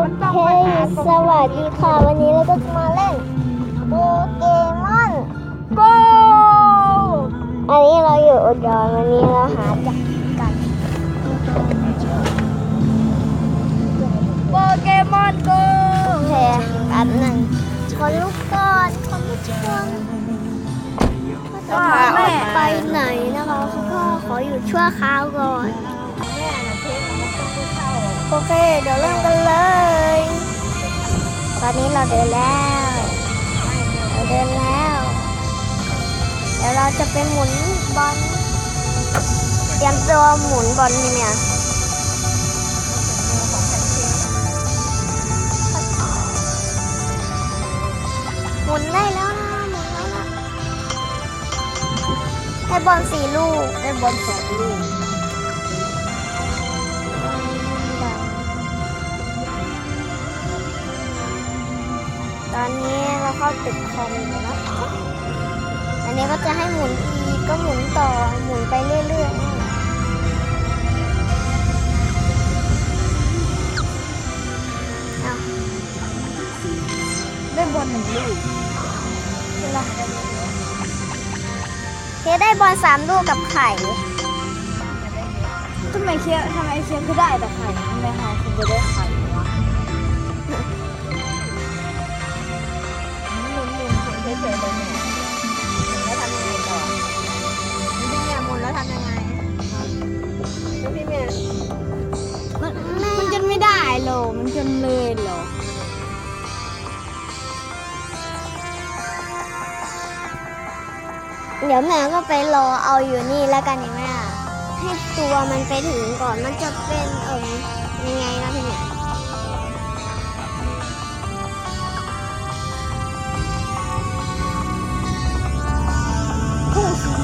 เคสวัสดีค่ะ วันนี้เราก็จะมาเล่นโปเกมอนโกอันนี้เราอยู่อุดรวันนี้เราหาจักกันโปเกมอนโกโอเคแป๊บหนึ่งขอลุกก่อนขอลุกก่อนพาออกไปไหนนะคะก็ขออยู่ชั่วคราวก่อนโอเค เดี๋ยวเริ่มกันเลย ตอนนี้เราเดินแล้ว เราเดินแล้ว เดี๋ยวเราจะไปหมุนบอล เตรียมตัวหมุนบอลนี่เนี่ยหมุนได้แล้วนะหมุนแล้วนะได้บอลสี่ลูก ได้บอลสองลูก เข้าตึกคอมอยู่นะอันนี้ก็จะให้หมุนอีกก็หมุนต่อหมุนไปเรื่อยๆได้บอลหนึ่งลูกเวลาเคได้บอลสามลูกกับไข่ทำไมเชียทำไมเชียคือได้แต่ไข่ทำไมเขาคือไม่ได้ไข่วะ เฉยเลยแม่แล้วทำยังไงต่อพี่แม่หมุนแล้วทำยังไงแล้วพี่แม่มันมันจนไม่ได้หรอมันจนเลยหรอเดี๋ยวแม่ก็ไปรอเอาอยู่นี่แล้วกันนี่แม่ให้ตัวมันไปถึงก่อนมันจะเป็นเอ่มยังไงนะพี่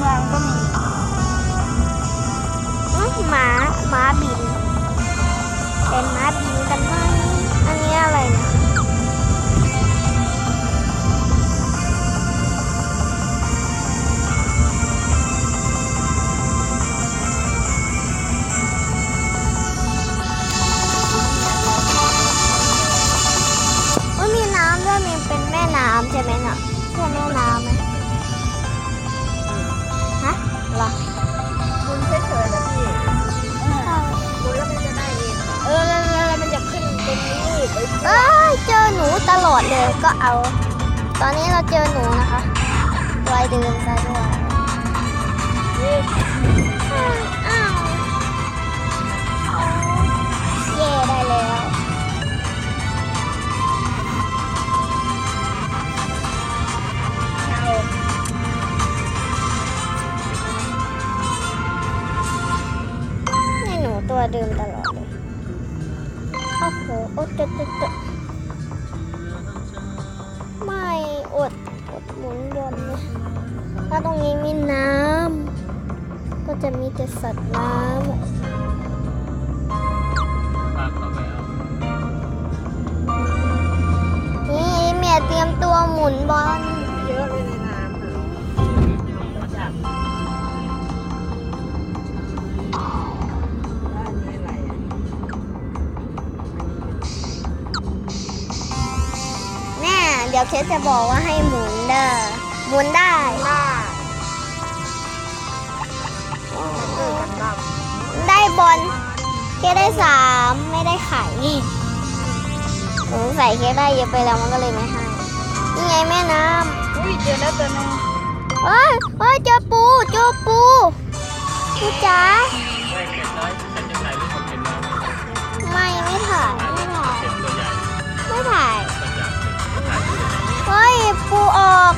เนี่ยพุ่งสูงแรงก็มีอื้อหมาหมาบินเป็น ก็เอา ตอนนี้เราเจอหนูนะคะรอยเดินซะด้วย ถ้าตรงนี้มีน้ำก็จะมีแต่สัตว์น้ำเข้าไปเอานี่เมียเตรียมตัวหมุนบอลเยอะเลยในน้ำอะมาจากบ้านนี้อะไรอะแน่เดี๋ยวเคสจะบอกว่าให้หมุนเด้อหมุนได้ ได้บอลเคสได้สามไม่ได้ไข่สงสัยเคสได้เยอะไปแล้วมันก็เลยไม่ให้นี่ไงแม่น้อุ้ยเจอแล้วตัวนึงำเฮ้ยเฮ้ยเจอปูเจอปูปูจ๋าไม่เก็บน้อยฉันจะถ่ายรูปคอนเทนต์แล้วไม่ไม่ถ่ายไม่ถ่ายเก็บตัวใหญ่ไม่ถ่ายตัวใหญ่ถ่ายรูปเฮ้ยปูออก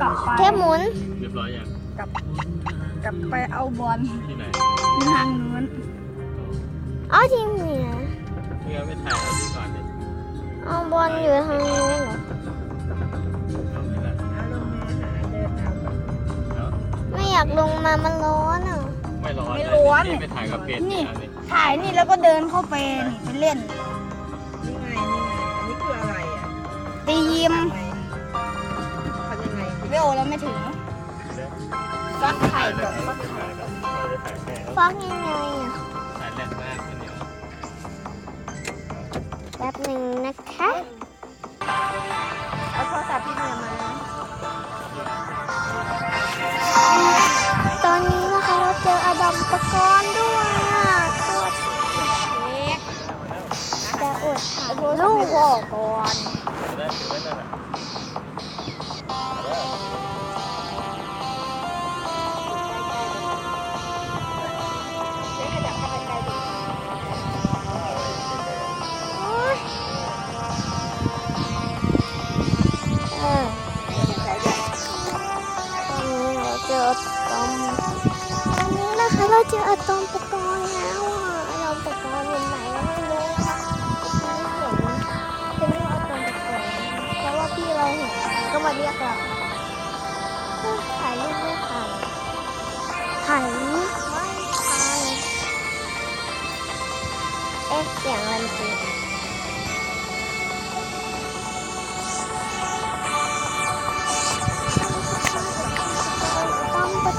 กลับไปแค่หมุน เรียบร้อยยังกลับกลับไปเอาบอลที่ไหนทางนู้นเอาทีมเนี่ยเพื่อไม่ถ่ายเอาที่ก่อนดิเอาบอลอยู่ทางนู้นเหรอเอาไม่ได้เอาลงอยากลงมามันร้อนอะ ไม่ร้อนไม่ร้อนที่ไปถ่ายกับเป็ดเนี่ยนี่ถ่ายนี่แล้วก็เดินเข้าไปนี่ไปเล่นนี่ไงนี่ไงอันนี้คืออะไรอะตียิมทำยัง ไงเวลเราไม่ถึงฟักไข่ก่อนฟักไข่ฟักยังไงอะแป๊บหนึ่งนะคะเอาโทรศัพท์พี่เมียมาตอนนี้นะคะเราเจออดัมปกรณ์ด้วยอะโคตรจะอดถ่ายโทรศัพรูท์ให้ปพ่อก่อน อะตอมตอนนี้นะคะเราเจออะตอมปะกรณ์แล้วอะอะตอมปกรณ์อยู่ไหนไม่รู้ค่ะไม่เห็นเป็นเรื่องอะตอมปะกรณ์เพราะว่าพี่เราเห็นก็มาเรียกเราถ่ายรูปไม่ถ่ายถ่ายรูปไม่ถ่ายเอ๊ะเสียงอะไรจริง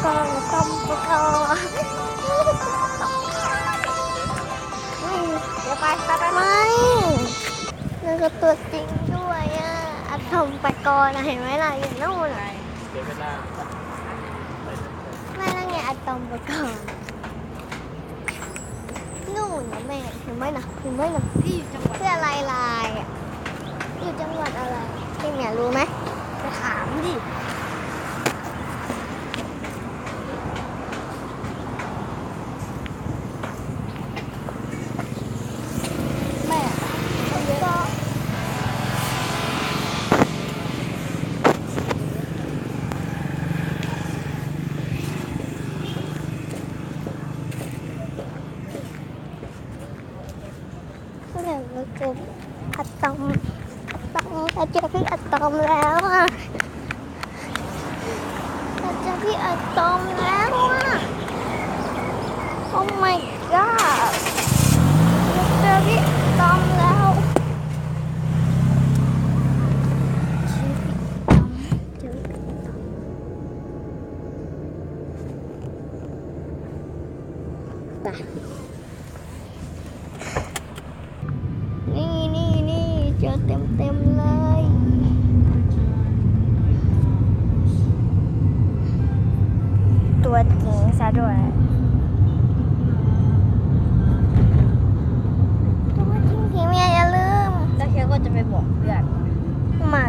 กรณ์ต้อมปกรณ์เดี๋ยวไปไปไปไม่นั่นก็ตัวจริงด้วยอะอะตอมปกรณ์อะเห็นไหมล่ะอยู่นู่นอะเดี๋ยวเวลาแม่นั่นไงอะตอมปกรณ์นู่นนะแม่เห็นไหมนะเห็นไหมนะพี่อยู่จังหวัดเสื้อลายลายอะอยู่จังหวัดอะไรพี่เหมียรู้ไหมไปถามดิ แม่ก็เดี๋ยวเราเจออะตอมอะตอมเราเจอพี่อะตอมแล้วอะ เราเจอพี่อะตอมแล้วอะ Oh my god เราเจอพี่อะตอ ซะด้วยตัวจริงพี่เมียอย่าลืมแล้วแค่ก็จะไปบอกเพื่อนใหม่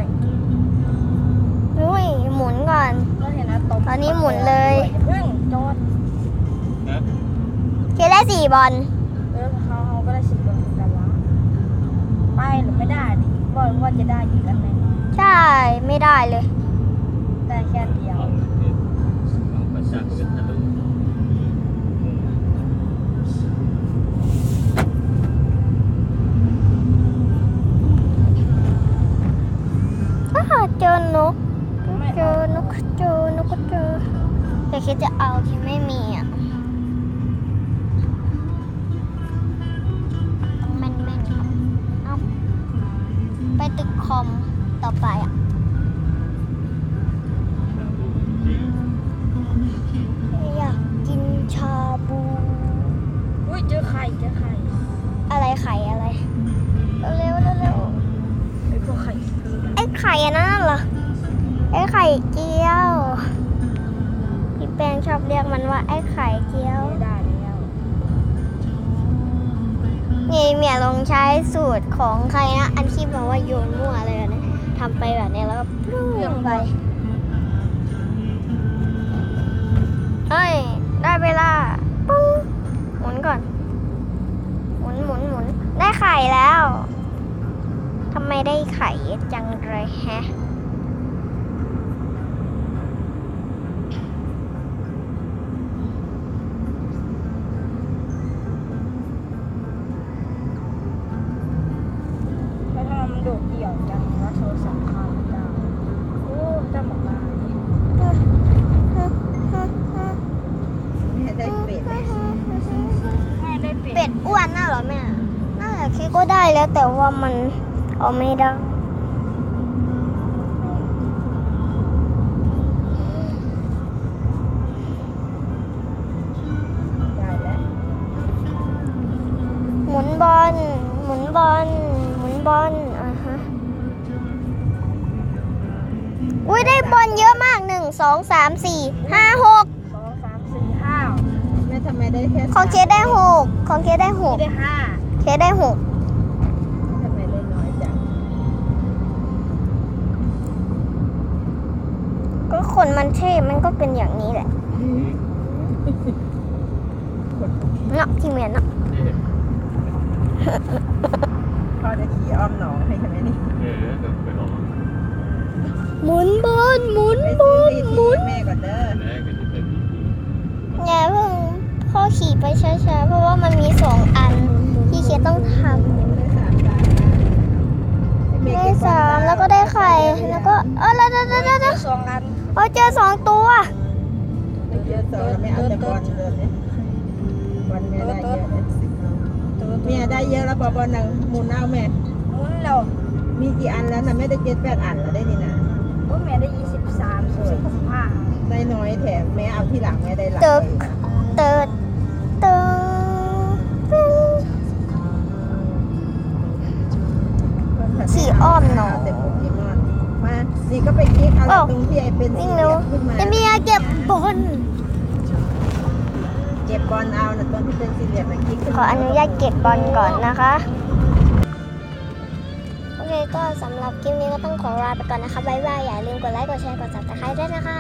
อุ้ยหมุนก่อน ก็เห็นนะตบตอนนี้หมุนเลยอาเพิ่งจอดนะเคได้สี่บอลเออเขาเขาก็ได้สิบตัวเหมือนกันวะไปหรือไม่ได้ดิว่าว่าจะได้กี่กันไหมใช่ไม่ได้เลย ได้แค่เดียวเอาเนี่ กเจอนกก็เจอแต่คิดจะเอาที่ไม่มีอะต้องแม่นๆเอาไปตึกคอมต่อไปอะอยากกินชาบู อุ้ยเจอไข่เจอไข่อะไรไข่อะไร เร็วๆเร็วไอ้พวกไข่คือๆไอ้ไข่อันนั้นน่ะเหรอไอ้ไข่เจียวพี่แป้งช อบเรียกมันว่าไอ้ไข่เจียวไม่ได้แล้วนี่เมียลองใช้สูตรของใครนะ อันที่แบบว่าโยนมั่วเลยนะทำไปแบบนี้แล้วก็ปลุ้งไป เฮ้ย ได้เวลาปุ้งหมุนก่อน หมุนหมุนหมุนได้ไข่แล้วทำไมได้ไข่จังเลยแฮะ แล้วแต่ว่ามันเอาไม่ได้ได้แล้วหมุนบอล หมุนบอล หมุนบอล อ่าฮะ อุ้ยได้บอลเยอะมากหนึ่งสองสามสี่ห้าหกสองสามสี่ห้าแม่ทำไมได้แค่ของเคสได้หกของเคสได้หกได้ห้าเคสได้หก ทำไมได้น้อยจัง ก็คนมันเท่มันก็เป็นอย่างนี้แหละเนาะที่เมียนเนาะพ่อจะขี่อ้อมหนองให้ใช่ไหมนี่เออเดี๋ยวไปลองหมุนบอลหมุนไปบซื้ออลดีหทีมุนแม่ก่อนเด้อแรกก็จะเป็นอย่าเพิ่งพ่อขี่ไปช้าๆเพราะว่ามันมีสองอัน ที่เคสต้องทำ ได้สามบาท ได้ สามแล้วก็ได้ไข่ แล้วก็เออแล้วเดี๋ยวเดี๋ยวเดี๋ยวสองอันโอ้ยเจอสองตัว เยอะสองแล้วไม่เอาแต่บอลเลยเนี่ยบอลแม่ได้เยอะเลยแม่ได้เยอะแล้วบอลบอลหนึ่งหมุนเอาแม่หมุนแล้วมีกี่อันแล้วนะแม่ได้เจ็ดแปดอันแล้วได้นี่นะโอ้แม่ได้ยี่สิบสามสิบสี่สิบห้าได้น้อยแถมแม่เอาที่หลังแม่ได้หลังเติบเติร์ด ขี่อ้อมหนองแต่ผมกินนอนมานี่ก็ไปคลิกอะไรโอ้ตรงที่ไอ้เป็นสี่วิ่งเหลี่เร็วยมขึ้นมาจะมีอาเก็บบอลเก็บบอลเอานะตรงที่เป็นสี่เหลี่ยมนะคลิกขึ้นขออนุญาตเก็บบอลก่อนนะคะ โอเคก็สำหรับคลิปนี้ก็ต้องขอลาไปก่อนนะคะบ๊ายบายอย่าลืมกดไลค์กดแชร์กด subscribe ด้วยนะคะ